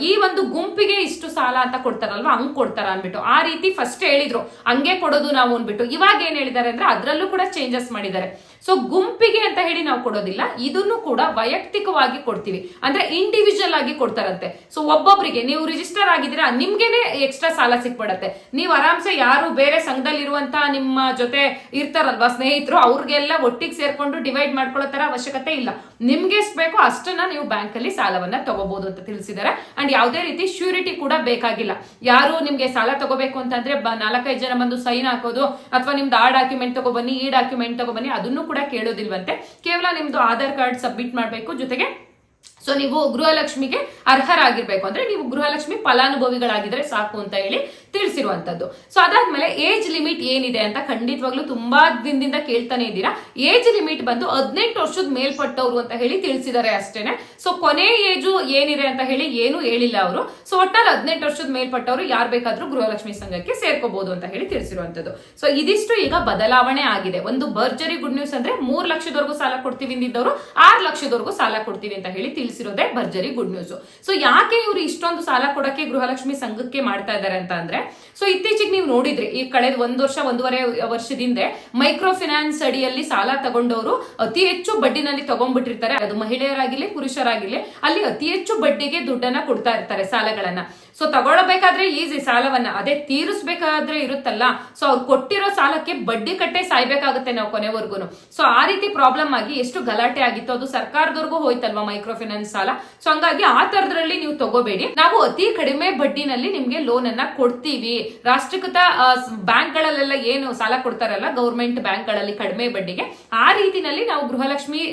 ಈ ಒಂದು ಗುಂಪಿಗೆ ಇಷ್ಟು ಸಾಲ ಅಂತ ಕೊಡ್ತಾರಲ್ವಾ? ಹಂಗ್ ಕೊಡ್ತಾರ ಅನ್ಬಿಟ್ಟು ಆ ರೀತಿ ಫಸ್ಟ್ ಹೇಳಿದ್ರು. ಹಂಗೆ ಕೊಡೋದು ನಾವು ಅನ್ಬಿಟ್ಟು ಇವಾಗ ಏನ್ ಹೇಳಿದ್ದಾರೆ ಅಂದ್ರೆ, ಅದ್ರಲ್ಲೂ ಕೂಡ ಚೇಂಜಸ್ ಮಾಡಿದ್ದಾರೆ. ಸೊ ಗುಂಪಿಗೆ ಅಂತ ಹೇಳಿ ನಾವು ಕೊಡೋದಿಲ್ಲ. ಇದನ್ನು ಕೂಡ ವೈಯಕ್ತಿಕವಾಗಿ ಕೊಡ್ತೀವಿ. ಅಂದ್ರೆ ಇಂಡಿವಿಜುವಲ್ ಆಗಿ ಕೊಡ್ತಾರಂತೆ. ಸೊ ಒಬ್ಬೊಬ್ಬರಿಗೆ ನೀವು ರಿಜಿಸ್ಟರ್ ಆಗಿದ್ದೀರಾ, ನಿಮ್ಗೆನೆ ಎಕ್ಸ್ಟ್ರಾ ಸಾಲ ಸಿಕ್ಬಿಡತ್ತೆ. ನೀವು ಆರಾಮ್ಸೆ ಯಾರು ಬೇರೆ ಸಂಘದಲ್ಲಿ ಇರುವಂತ ನಿಮ್ಮ ಜೊತೆ ಇರ್ತಾರಲ್ವಾ ಸ್ನೇಹಿತರು, ಅವ್ರಿಗೆಲ್ಲ ಒಟ್ಟಿಗೆ ಸೇರ್ಕೊಂಡು ಡಿವೈಡ್ ಮಾಡ್ಕೊಳ್ಳೋ ತರ ಅವಶ್ಯಕತೆ ಇಲ್ಲ. ನಿಮ್ಗೆ ಎಷ್ಟು ಬೇಕೋ ಅಷ್ಟನ್ನ ನೀವು ಬ್ಯಾಂಕ್ ಅಲ್ಲಿ ಸಾಲವನ್ನ ತಗೋಬಹುದು ಅಂತ ತಿಳಿಸಿದ್ದಾರೆ. ಅಂಡ್ ಯಾವುದೇ ರೀತಿ ಶ್ಯೂರಿಟಿ ಕೂಡ ಬೇಕಾಗಿಲ್ಲ. ಯಾರು ನಿಮ್ಗೆ ಸಾಲ ತಗೋಬೇಕು ಅಂತಂದ್ರೆ ನಾಲ್ಕೈದು ಜನ ಬಂದು ಸೈನ್ ಹಾಕೋದು, ಅಥವಾ ನಿಮ್ದು ಆ ಡಾಕ್ಯುಮೆಂಟ್ ತಗೊಬನ್ನಿ ಈ ಡಾಕ್ಯುಮೆಂಟ್ ತಗೊಬನ್ನಿ ಅದನ್ನು ಕೂಡ ಕೇಳೋದಿಲ್ವಂತೆ. ಕೇವಲ ನಿಮ್ದು ಆಧಾರ್ ಕಾರ್ಡ್ ಸಬ್ಮಿಟ್ ಮಾಡಬೇಕು. ಜೊತೆಗೆ ಸೊ ನೀವು ಗೃಹಲಕ್ಷ್ಮಿಗೆ ಅರ್ಹರಾಗಿರ್ಬೇಕು. ಅಂದ್ರೆ ನೀವು ಗೃಹಲಕ್ಷ್ಮಿ ಫಲಾನುಭವಿಗಳಾಗಿದ್ರೆ ಸಾಕು ಅಂತ ಹೇಳಿ ತಿಳಿಸಿರುವಂತದ್ದು ಸೊ ಅದಾದ್ಮೇಲೆ ಏಜ್ ಲಿಮಿಟ್ ಏನಿದೆ ಅಂತ ಖಂಡಿತವಾಗ್ಲೂ ತುಂಬಾ ದಿನದಿಂದ ಕೇಳ್ತಾನೆ ಇದ್ದೀರಾ. ಏಜ್ ಲಿಮಿಟ್ ಬಂದು ಹದಿನೆಂಟು ವರ್ಷದ ಮೇಲ್ಪಟ್ಟವರು ಅಂತ ಹೇಳಿ ತಿಳಿಸಿದ್ದಾರೆ ಅಷ್ಟೇನೆ. ಸೊ ಕೊನೆ ಏಜು ಏನಿದೆ ಅಂತ ಹೇಳಿ ಏನು ಹೇಳಿಲ್ಲ ಅವರು. ಸೊ ಒಟ್ಟಾರೆ ಹದಿನೆಂಟು ವರ್ಷದ ಮೇಲ್ಪಟ್ಟವರು ಯಾರು ಬೇಕಾದ್ರೂ ಗೃಹಲಕ್ಷ್ಮಿ ಸಂಘಕ್ಕೆ ಸೇರ್ಕೋಬಹುದು ಅಂತ ಹೇಳಿ ತಿಳಿಸಿರುವಂತದ್ದು ಸೊ ಇದಿಷ್ಟು ಈಗ ಬದಲಾವಣೆ ಆಗಿದೆ. ಒಂದು ಭರ್ಜರಿ ಗುಡ್ ನ್ಯೂಸ್ ಅಂದ್ರೆ ಮೂರ್ ಲಕ್ಷದವರೆಗೂ ಸಾಲ ಕೊಡ್ತೀವಿ ಅಂದಿದ್ದವರು, ಆರ್ ಲಕ್ಷದವರೆಗೂ ಸಾಲ ಕೊಡ್ತೀವಿ ಅಂತ ಹೇಳಿ ತಿಳಿಸಿರೋದೇ ಭರ್ಜರಿ ಗುಡ್ ನ್ಯೂಸ್ ಸೊ ಯಾಕೆ ಇವರು ಇಷ್ಟೊಂದು ಸಾಲ ಕೊಡಕ್ಕೆ ಗೃಹಲಕ್ಷ್ಮಿ ಸಂಘಕ್ಕೆ ಮಾಡ್ತಾ ಇದ್ದಾರೆ ಅಂತ ಅಂದ್ರೆ ಸೊ ಇತ್ತೀಚೆಗೆ ನೀವು ನೋಡಿದ್ರಿ, ಈ ಕಳೆದ ಒಂದ್ ವರ್ಷ, ಒಂದೂವರೆ ವರ್ಷದಿಂದ ಮೈಕ್ರೋ ಫಿನಾನ್ಸ್ ಅಡಿಯಲ್ಲಿ ಸಾಲ ತಗೊಂಡವರು ಅತಿ ಹೆಚ್ಚು ಬಡ್ಡಿನಲ್ಲಿ ತಗೊಂಡ್ಬಿಟ್ಟಿರ್ತಾರೆ. ಅದು ಮಹಿಳೆಯರಾಗಿರ್ಲಿ, ಪುರುಷರಾಗಿರ್ಲಿ, ಅಲ್ಲಿ ಅತಿ ಹೆಚ್ಚು ಬಡ್ಡಿಗೆ ದುಡ್ಡನ್ನ ಕೊಡ್ತಾ ಇರ್ತಾರೆ ಸಾಲಗಳನ್ನ. ಸೊ ತಗೊಳ್ಳಬೇಕಾದ್ರೆ ಈಸಿ ಸಾಲವನ್ನ. ಅದೇ ತೀರಿಸಬೇಕಾದ್ರೆ ಇರುತ್ತಲ್ಲ. ಸೊ ಅವ್ರು ಕೊಟ್ಟಿರೋ ಸಾಲಕ್ಕೆ ಬಡ್ಡಿ ಕಟ್ಟೆ ಸಾಯ್ಬೇಕಾಗುತ್ತೆ ನಾವು ಕೊನೆವರೆಗೂ ಸೊ ಆ ರೀತಿ ಪ್ರಾಬ್ಲಮ್ ಆಗಿ ಎಷ್ಟು ಗಲಾಟೆ ಆಗಿತ್ತು, ಅದು ಸರ್ಕಾರದವರೆಗೂ ಹೋಯ್ತಲ್ವಾ ಮೈಕ್ರೋ ಫಿನಾನ್ಸ್ ಸಾಲ? ಸೊ ಹಂಗಾಗಿ ಆ ತರದ್ರಲ್ಲಿ ನೀವು ತಗೋಬೇಡಿ. ನಾವು ಅತಿ ಕಡಿಮೆ ಬಡ್ಡಿನಲ್ಲಿ ನಿಮ್ಗೆ ಲೋನ್ ಅನ್ನ ಕೊಡ್ತೀವಿ. ರಾಷ್ಟ್ರೀಕೃತ ಬ್ಯಾಂಕ್ ಗಳಲ್ಲೆಲ್ಲ ಏನು ಸಾಲ ಕೊಡ್ತಾರಲ್ಲ, ಗೌರ್ಮೆಂಟ್ ಬ್ಯಾಂಕ್ಗಳಲ್ಲಿ ಕಡಿಮೆ ಬಡ್ಡಿಗೆ, ಆ ರೀತಿನಲ್ಲಿ ನಾವು ಗೃಹಲಕ್ಷ್ಮಿ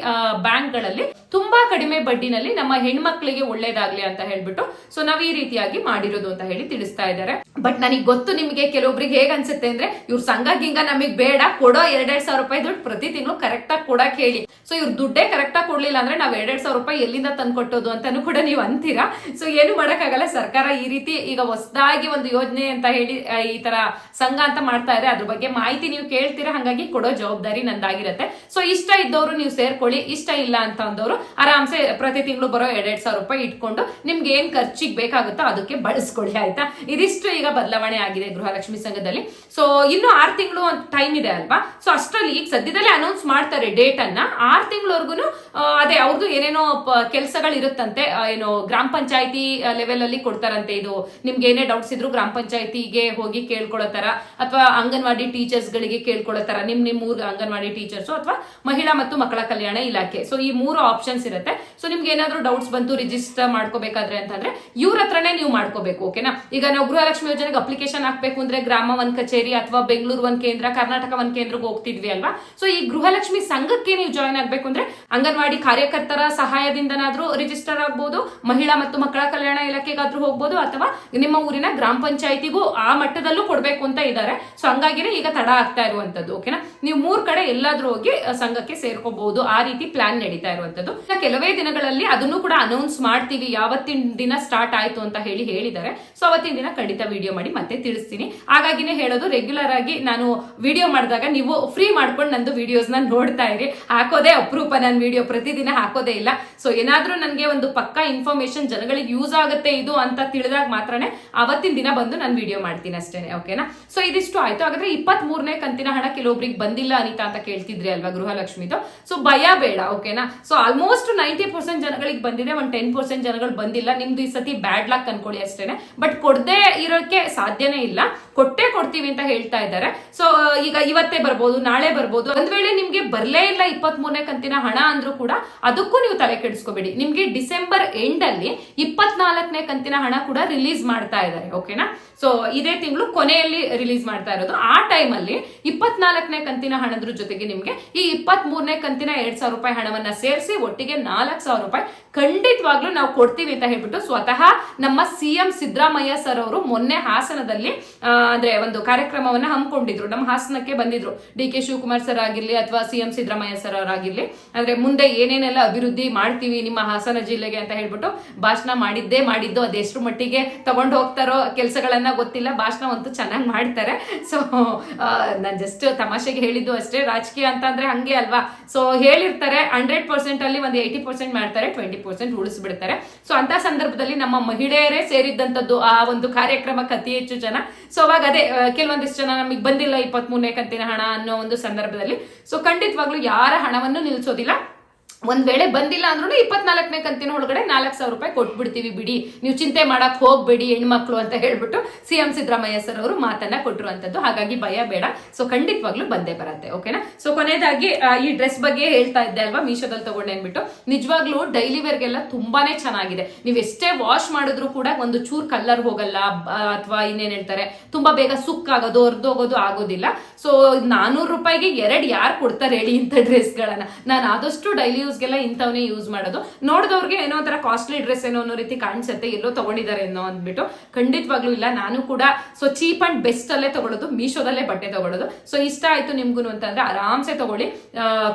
ಬ್ಯಾಂಕ್ಗಳಲ್ಲಿ ತುಂಬಾ ಕಡಿಮೆ ಬಡ್ಡಿನಲ್ಲಿ ನಮ್ಮ ಹೆಣ್ಮಕ್ಳಿಗೆ ಒಳ್ಳೇದಾಗ್ಲಿ ಅಂತ ಹೇಳ್ಬಿಟ್ಟು ಸೊ ನಾವ್ ಈ ರೀತಿಯಾಗಿ ಮಾಡಿರೋದು ಅಂತ ಹೇಳಿ ತಿಳಿಸ್ತಾ ಇದ್ದಾರೆ. ಬಟ್ ನನಗೆ ಗೊತ್ತು ನಿಮಗೆ ಕೆಲವೊಬ್ರಿಗೆ ಹೇಗ್ ಅನ್ಸುತ್ತೆ ಅಂದ್ರೆ, ಇವ್ರ ಸಂಘ ಗಿಂಗ ನಮಗ್ ಬೇಡ, ಕೊಡೋ ಎರಡೆರಡ್ ಸಾವಿರ ರೂಪಾಯಿ ದುಡ್ಡು ಪ್ರತಿ ತಿಂಗಳು ಕರೆಕ್ಟ್ ಆಗಿ ಕೊಡಕ್ ಹೇಳಿ. ಸೊ ಇವ್ರ ದುಡ್ಡೇ ಕರೆಕ್ಟ್ ಆಗಿ ಕೊಡ್ಲಿಲ್ಲ ಅಂದ್ರೆ ನಾವ್ ಎರಡೆರಡ್ ಸಾವಿರ ರೂಪಾಯಿ ಎಲ್ಲಿಂದ ತಂದ್ಕೊಟ್ಟೋದು ಅಂತಾನು ಕೂಡ ನೀವು ಅಂತೀರಾ? ಸೊ ಏನು ಮಾಡಕ್ಕಾಗಲ್ಲ, ಸರ್ಕಾರ ಈ ರೀತಿ ಈಗ ಹೊಸದಾಗಿ ಒಂದು ಯೋಜನೆ ಅಂತ ಹೇಳಿ ಈ ತರ ಸಂಘ ಅಂತ ಮಾಡ್ತಾ ಇದೆ ಅದ್ರ ಬಗ್ಗೆ ಮಾಹಿತಿ ನೀವು ಕೇಳ್ತೀರಾ? ಹಾಗಾಗಿ ಕೊಡೋ ಜವಾಬ್ದಾರಿ ನಂದಾಗಿರತ್ತೆ. ಸೊ ಇಷ್ಟ ಇದ್ದವರು ನೀವು ಸೇರ್ಕೊಳ್ಳಿ, ಇಷ್ಟ ಇಲ್ಲ ಅಂತ ಅಂದವರು ಆರಾಮ್ಸೆ ಪ್ರತಿ ತಿಂಗಳು ಬರೋ ಎರಡೆರಡ್ ಸಾವಿರ ರೂಪಾಯಿ ಇಟ್ಕೊಂಡು ನಿಮ್ಗೆ ಏನ್ ಖರ್ಚಿಗೆ ಬೇಕಾಗುತ್ತೋ ಅದಕ್ಕೆ ಬಳಸ್ಕೊಳ್ಳಿ, ಆಯ್ತಾ? ಇದಿಷ್ಟು ಈಗ ಬದಲಾವಣೆ ಆಗಿದೆ ಗೃಹಲಕ್ಷ್ಮಿ ಸಂಘದಲ್ಲಿ. ಸೊ ಇನ್ನು ಆರು ತಿಂಗಳು ಟೈಮ್ ಇದೆ ಅಲ್ವಾ? ಸೊ ಅಷ್ಟರಲ್ಲಿ ಈಗ ಸದ್ಯದಲ್ಲೇ ಅನೌನ್ಸ್ ಮಾಡ್ತಾರೆ ಡೇಟ್ ಅನ್ನ. ಆರು ತಿಂಗಳವರೆಗೂ ಅದೇ ಅವ್ರದ್ದು ಏನೇನೋ ಕೆಲಸಗಳು ಇರುತ್ತಂತೆ ಏನು ಗ್ರಾಮ ಪಂಚಾಯತಿ ಲೆವೆಲ್ ಅಲ್ಲಿ ಕೊಡ್ತಾರಂತೆ ಇದು. ನಿಮ್ಗೆ ಏನೇ ಡೌಟ್ಸ್ ಇದ್ರು ಗ್ರಾಮ ಪಂಚಾಯತಿಗೆ ಹೋಗಿ ಕೇಳ್ಕೊಳತಾರ ಅಥವಾ ಅಂಗನವಾಡಿ ಟೀಚರ್ಸ್ ಗಳಿಗೆ ಕೇಳ್ಕೊಳತಾರ ನಿಮ್ ನಿಮ್ ಊರ್ ಅಂಗನವಾಡಿ ಟೀಚರ್ಸ್ ಅಥವಾ ಮಹಿಳಾ ಮತ್ತು ಮಕ್ಕಳ ಕಲ್ಯಾಣ ಇಲಾಖೆ. ಸೊ ಈ ಮೂರು ಆಪ್ಷನ್ಸ್ ಇರುತ್ತೆ. ಸೊ ನಿಮ್ಗೆ ಏನಾದ್ರು ಡೌಟ್ಸ್ ಬಂತು ರಿಜಿಸ್ಟರ್ ಮಾಡ್ಕೋಬೇಕಾದ್ರೆ ಅಂತಂದ್ರೆ, ಇವ್ರ ಹತ್ರನೇ ನೀವು ಮಾಡ್ಕೋಬೇಕು ಓಕೆನಾ ಈಗ ನಾವು ಗೃಹಲಕ್ಷ್ಮಿ ಯೋಜನೆಗೆ ಅಪ್ಲಿಕೇಶನ್ ಹಾಕ್ಬೇಕು ಅಂದ್ರೆ ಗ್ರಾಮ ಒಂದ್ ಕಚೇರಿ ಅಥವಾ ಬೆಂಗಳೂರು ಒಂದ್ ಕೇಂದ್ರ, ಕರ್ನಾಟಕ ಒಂದ್ ಕೇಂದ್ರಕ್ಕೆ ಹೋಗ್ತಿದ್ವಿ ಅಲ್ವಾ? ಸೊ ಈ ಗೃಹಲಕ್ಷ್ಮಿ ಸಂಘಕ್ಕೆ ನೀವು ಜಾಯ್ನ್ ಆಗ್ಬೇಕು ಅಂದ್ರೆ, ಅಂಗನವಾಡಿ ಕಾರ್ಯಕರ್ತರ ಸಹಾಯದಿಂದನಾದ್ರೂ ರಿಜಿಸ್ಟರ್ ಆಗ್ಬಹುದು ಮಹಿಳಾ ಮತ್ತು ಮಕ್ಕಳ ಕಲ್ಯಾಣ ಇಲಾಖೆಗಾದ್ರೂ ಹೋಗ್ಬೋದು, ಅಥವಾ ನಿಮ್ಮ ಊರಿನ ಗ್ರಾಮ ಪಂಚಾಯತಿಗೂ ಆ ಮಟ್ಟದಲ್ಲೂ ಕೊಡಬೇಕು ಅಂತ ಇದ್ದಾರೆ ಸೊ ಹಂಗಾಗಿನೇ ಈಗ ತಡ ಆಗ್ತಾ ಇರುವಂತದ್ದು ಓಕೆನಾ ನೀವು ಮೂರ್ ಕಡೆ ಎಲ್ಲಾದ್ರೂ ಹೋಗಿ ಸಂಘಕ್ಕೆ ಸೇರ್ಕೋಬಹುದು ಆ ರೀತಿ ಪ್ಲಾನ್ ನಡೀತಾ ಇರುವಂತದ್ದು. ಕೆಲವೇ ದಿನಗಳಲ್ಲಿ ಅದನ್ನು ಕೂಡ ಅನೌನ್ಸ್ ಮಾಡ್ತೀವಿ. ಯಾವತ್ತಿನ ದಿನ ಸ್ಟಾರ್ಟ್ ಆಯ್ತು ಅಂತ ಹೇಳಿ ಹೇಳಿದ್ದಾರೆ. ಸೊ ಅವತ್ತಿನ ದಿನ ಖಂಡಿತ ವಿಡಿಯೋ ಮಾಡಿ ಮತ್ತೆ ತಿಳಿಸ್ತೀನಿ. ಹಾಗಾಗಿನೇ ಹೇಳೋದು ರೆಗ್ಯುಲರ್ ಆಗಿ ನಾನು ವಿಡಿಯೋ ಮಾಡಿದಾಗ ನೀವು ಫ್ರೀ ಮಾಡ್ಕೊಂಡು ನಂದು ವಿಡಿಯೋಸ್ನ ನೋಡ್ತಾ ಇರಿ. ಹಾಕೋದೇ ಅಪರೂಪ. ನಾನು ವಿಡಿಯೋ ಪ್ರತಿದಿನ ಹಾಕೋದೇ ಇಲ್ಲ. ಸೊ ಏನಾದರೂ ನನಗೆ ಒಂದು ಪಕ್ಕಾ ಇನ್ಫಾರ್ಮೇಶನ್ ಜನಗಳಿಗೆ ಯೂಸ್ ಆಗುತ್ತೆ ಇದು ಅಂತ ತಿಳಿದಾಗ ಮಾತ್ರನೇ ಅವತ್ತಿನ ದಿನ ಬಂದು ನಾನು ವಿಡಿಯೋ ಮಾಡ್ತೀನಿ ಅಷ್ಟೇ ಓಕೆನಾ ಸೊ ಇದಿಷ್ಟು ಆಯ್ತು. ಹಾಗಾದ್ರೆ ಇಪ್ಪತ್ತ್ ಮೂರನೇ ಕಂತಿನ ಹಣ ಕೆಲವೊಬ್ರಿಗೆ ಬಂದಿಲ್ಲ ಅನಿತಾ ಅಂತ ಕೇಳ್ತಿದ್ರಿ ಅಲ್ವಾ ಗೃಹಲಕ್ಷ್ಮಿದು? ಸೊ ಭಯ ಬೇಡ. ಓಕೆನಾ ಸೊ ಆಲ್ಮೋಸ್ಟ್ ನೈಂಟಿ ಪರ್ಸೆಂಟ್ ಜನಗಳಿಗೆ ಬಂದಿದೆ ಒಂದು ಟೆನ್ ಪರ್ಸೆಂಟ್ ಜನಗಳು ಬಂದಿಲ್ಲ. ನಿಮ್ದು ಈ ಸತಿ ಬ್ಯಾಡ್ ಲಕ್ ಅನ್ಕೊಳ್ಳಿ ಅಷ್ಟೇನೆ. ಬಟ್ ಕೊಡದೇ ಇರೋಕೆ ಸಾಧ್ಯನೇ ಇಲ್ಲ. ಕೊಟ್ಟೆ ಕೊಡ್ತೀವಿ ಅಂತ ಹೇಳ್ತಾ ಇದ್ದಾರೆ. ಸೊ ಈಗ ಇವತ್ತೇ ಬರ್ಬೋದು, ನಾಳೆ ಬರ್ಬೋದು. ಒಂದ್ ವೇಳೆ ನಿಮ್ಗೆ ಬರ್ಲೇ ಇಲ್ಲ ಇಪ್ಪತ್ತ್ ಮೂರನೇ ಕಂತಿನ ಹಣ ಅಂದ್ರೂ ಕೂಡ ಅದಕ್ಕೂ ನೀವು ತಲೆ ಕೆಡಿಸ್ಕೋಬೇಡಿ. ನಿಮ್ಗೆ ಡಿಸೆಂಬರ್ ಎಂಡ್ ಅಲ್ಲಿ ಇಪ್ಪತ್ನಾಲ್ಕನೇ ಕಂತಿನ ಹಣ ಕೂಡ ರಿಲೀಸ್ ಮಾಡ್ತಾ ಇದ್ದಾರೆ ಓಕೆನಾ ಸೊ ಇದೇ ತಿಂಗಳು ಕೊನೆಯಲ್ಲಿ ರಿಲೀಸ್ ಮಾಡ್ತಾ ಇರೋದು. ಆ ಟೈಮ್ ಅಲ್ಲಿ ಇಪ್ಪತ್ನಾಲ್ಕನೇ ಕಂತಿನ ಹಣದ್ರ ಜೊತೆಗೆ ನಿಮ್ಗೆ ಈ ಇಪ್ಪತ್ತ್ ಮೂರನೇ ಕಂತಿನ ಎರಡ್ ಸಾವಿರ ರೂಪಾಯಿ ಹಣವನ್ನ ಸೇರಿಸಿ ಒಟ್ಟಿಗೆ ನಾಲ್ಕು ಸಾವಿರ ರೂಪಾಯಿ ಖಂಡಿತವಾಗ್ಲೂ ನಾವು ಕೊಡ್ತೀವಿ ಅಂತ ಹೇಳ್ಬಿಟ್ಟು ಸ್ವತಃ ನಮ್ಮ ಸಿಎಂ ಸಿದ್ದರಾಮಯ್ಯ ಸರ್ ಅವರು ಮೊನ್ನೆ ಹಾಸನದಲ್ಲಿ ಅಂದ್ರೆ ಒಂದು ಕಾರ್ಯಕ್ರಮವನ್ನ ಹಮ್ಮಿಕೊಂಡಿದ್ರು. ನಮ್ಮ ಹಾಸನಕ್ಕೆ ಬಂದಿದ್ರು. ಡಿ ಕೆ ಶಿವಕುಮಾರ್ ಸರ್ ಆಗಿರ್ಲಿ ಅಥವಾ ಸಿಎಂ ಸಿದ್ದರಾಮಯ್ಯ ಸರ್ ಅವರಾಗಿರ್ಲಿ ಅಂದ್ರೆ ಮುಂದೆ ಏನೇನೆಲ್ಲ ಅಭಿವೃದ್ಧಿ ಮಾಡ್ತೀವಿ ನಿಮ್ಮ ಹಾಸನ ಜಿಲ್ಲೆಗೆ ಅಂತ ಹೇಳ್ಬಿಟ್ಟು ಭಾಷಣ ಮಾಡಿದ್ದೇ ಮಾಡಿದ್ದು. ಅದೆಷ್ಟು ಮಟ್ಟಿಗೆ ತಗೊಂಡು ಹೋಗ್ತಾರೋ ಕೆಲಸಗಳನ್ನ ಗೊತ್ತಿಲ್ಲ. ಭಾಷಣ ಅಂತೂ ಚೆನ್ನಾಗಿ ಮಾಡ್ತಾರೆ. ಸೊ ನಾನು ಜಸ್ಟ್ ತಮಾಷೆಗೆ ಹೇಳಿದ್ದು ಅಷ್ಟೇ. ರಾಜಕೀಯ ಅಂತ ಅಂದ್ರೆ ಹಂಗೆ ಅಲ್ವಾ? ಸೊ ಹೇಳಿರ್ತಾರೆ. ಹಂಡ್ರೆಡ್ ಪರ್ಸೆಂಟ್ ಅಲ್ಲಿ ಒಂದು ಏಯ್ಟಿ ಪರ್ಸೆಂಟ್ ಮಾಡ್ತಾರೆ ಟ್ವೆಂಟಿ ಪರ್ಸೆಂಟ್ ಉಳಿಸ್ಬಿಡ್ತಾರೆ. ಸೊ ಅಂತ ಸಂದರ್ಭದಲ್ಲಿ ನಮ್ಮ ಮಹಿಳೆಯರೇ ಸೇರಿದ್ದಂಥದ್ದು ಆ ಒಂದು ಕಾರ್ಯಕ್ರಮಕ್ಕೆ ಅತಿ ಹೆಚ್ಚು ಜನ. ಸೊ ಅವಾಗ ಅದೇ ಕೆಲವೊಂದಿಷ್ಟು ಜನ ನಮಗೆ ಬಂದಿಲ್ಲ ಇಪ್ಪತ್ತ್ ಮೂರನೇ ಕಂತಿನ ಹಣ ಅನ್ನೋ ಒಂದು ಸಂದರ್ಭದಲ್ಲಿ. ಸೊ ಖಂಡಿತವಾಗ್ಲೂ ಯಾರ ಹಣವನ್ನು ನಿಲ್ಲಿಸೋದಿಲ್ಲ ಒಂದ್ ವೇಳೆ ಬಂದಿಲ್ಲ ಅಂದ್ರೂ ಇಪ್ಪತ್ನಾಲ್ಕನೇ ಕಂತಿನ ಒಳಗಡೆ ನಾಲ್ಕು ಸಾವಿರ ರೂಪಾಯಿ ಕೊಟ್ಬಿಡ್ತೀವಿ ಬಿಡಿ. ನೀವು ಚಿಂತೆ ಮಾಡಕ್ ಹೋಗ್ಬೇಡಿ ಹೆಣ್ಮಕ್ಳು ಅಂತ ಹೇಳ್ಬಿಟ್ಟು ಸಿಎಂ ಸಿದ್ದರಾಮಯ್ಯ ಸರ್ ಅವರು ಮಾತನ್ನ ಕೊಟ್ಟಿರುವಂತದ್ದು. ಹಾಗಾಗಿ ಭಯ ಬೇಡ. ಸೊ ಖಂಡಿತವಾಗ್ಲೂ ಬಂದೇ ಬರುತ್ತೆ ಓಕೆನಾ ಸೊ ಕೊನೆಯದಾಗಿ ಈ ಡ್ರೆಸ್ ಬಗ್ಗೆ ಹೇಳ್ತಾ ಇದ್ದೆ ಅಲ್ವಾ? ಮೀಶೋದಲ್ಲಿ ತಗೊಂಡೆ ಅಂದ್ಬಿಟ್ಟು. ನಿಜವಾಗ್ಲೂ ಡೈಲಿ ವೇರ್ಗೆಲ್ಲ ತುಂಬಾನೇ ಚೆನ್ನಾಗಿದೆ. ನೀವು ಎಷ್ಟೇ ವಾಶ್ ಮಾಡಿದ್ರು ಕೂಡ ಒಂದು ಚೂರ್ ಕಲರ್ ಹೋಗಲ್ಲ ಅಥವಾ ಇನ್ನೇನ್ ಹೇಳ್ತಾರೆ, ತುಂಬಾ ಬೇಗ ಸುಕ್ ಆಗೋದು ಹೊರ್ದೋಗೋದು ಆಗೋದಿಲ್ಲ. ಸೊ ನಾನೂರು ರೂಪಾಯಿಗೆ ಎರಡು ಯಾರು ಕೊಡ್ತಾರೆ ಹೇಳಿ ಇಂಥ ಡ್ರೆಸ್ಗಳನ್ನ ನಾನು ಆದಷ್ಟು ಡೈಲಿ ಯೂಸ್ಗೆಲ್ಲ ಇಂಥವನ್ನೇ ಯೂಸ್ ಮಾಡೋದು. ನೋಡಿದವ್ರಿಗೆ ಏನೋ ಒಂಥರ ಕಾಸ್ಟ್ಲಿ ಡ್ರೆಸ್ ಏನೋ ಅನ್ನೋ ರೀತಿ ಕಾಣಿಸುತ್ತೆ, ಎಲ್ಲೋ ತಗೊಂಡಿದ್ದಾರೆ ಏನೋ ಅಂದ್ಬಿಟ್ಟು. ಖಂಡಿತವಾಗ್ಲೂ ಇಲ್ಲ, ನಾನು ಕೂಡ ಸೊ ಚೀಪ್ ಅಂಡ್ ಬೆಸ್ಟ್ ಅಲ್ಲೇ ತಗೊಳ್ಳೋದು ಮೀಶೋದಲ್ಲೇ ಬಟ್ಟೆ ತಗೊಳ್ಳೋದು ಸೊ ಇಷ್ಟ ಆಯ್ತು ನಿಮ್ಗೂ ಅಂತಂದ್ರೆ ಆರಾಮ್ಸೆ ತಗೊಳ್ಳಿ.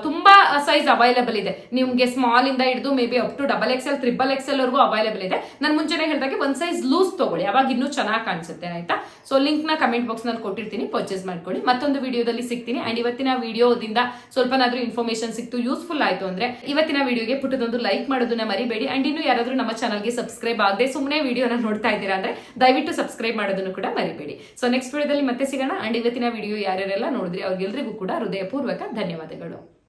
ತುಂಬಾ ಸೈಜ್ ಅವೈಲೇಬಲ್ ಇದೆ. ನಿಮ್ಗೆ ಸ್ಮಾಲ್ ಇಂದ ಹಿಡಿದು maybe up to double XL triple XL ವರ್ಗೂ available ಇದೆ. ನಾನು ಮುಂಚೆನೆ ಹೇಳಿದಾಗೆ ಒಂದ್ ಸೈಜ್ ಲೂಸ್ ತಗೊಳ್ಳಿ. ಅವಾಗ ಇನ್ನೂ ಚೆನ್ನಾಗಿ ಕಾಣಿಸುತ್ತೆ, ಆಯ್ತಾ? ಸೊ ಲಿಂಕ್ನ ಕಮೆಂಟ್ ಬಾಕ್ಸ್ನಲ್ಲಿ ಕೊಟ್ಟಿರ್ತೀನಿ ಪರ್ಚೇಸ್ ಮಾಡ್ಕೊಳ್ಳಿ. ಮತ್ತೊಂದು ವಿಡಿಯೋದಲ್ಲಿ ಸಿಗ್ತೀನಿ. ಅಂಡ್ ಇವತ್ತಿನ ವಿಡಿಯೋದಿಂದ ಸ್ವಲ್ಪನಾದ್ರೂ ಇನ್ಫಾರ್ಮೇಶನ್ ಸಿಕ್ತು ಯೂಸ್ಫುಲ್ ಆಯ್ತು ಅಂದ್ರೆ ಇವತ್ತಿನ ವಿಡಿಯೋಗೆ ಪುಟ್ಟದೊಂದು ಲೈಕ್ ಮಾಡೋದನ್ನ ಮರಿಬೇಡಿ. ಅಂಡ್ ಇನ್ನು ಯಾರಾದರೂ ನಮ್ಮ ಚಾನಲ್ಗೆ ಸಬ್ಸ್ಕ್ರೈಬ್ ಆಗದೆ ಸುಮ್ಮನೆ ವಿಡಿಯೋನ ನೋಡ್ತಾ ಇದ್ದೀರಾ ಅಂದ್ರೆ ದಯವಿಟ್ಟು ಸಬ್ಸ್ಕ್ರೈಬ್ ಮಾಡೋದನ್ನು ಕೂಡ ಮರಿಬೇಡಿ. ಸೊ ನೆಕ್ಸ್ಟ್ ವಿಡಿಯೋದಲ್ಲಿ ಮತ್ತೆ ಸಿಗೋಣ. ಅಂಡ್ ಇವತ್ತಿನ ವಿಡಿಯೋ ಯಾರ್ಯಾರೆಲ್ಲ ನೋಡಿದ್ರಿ ಅವ್ರಿಗೆಲ್ರಿಗೂ ಕೂಡ ಹೃದಯಪೂರ್ವಕ ಧನ್ಯವಾದಗಳು.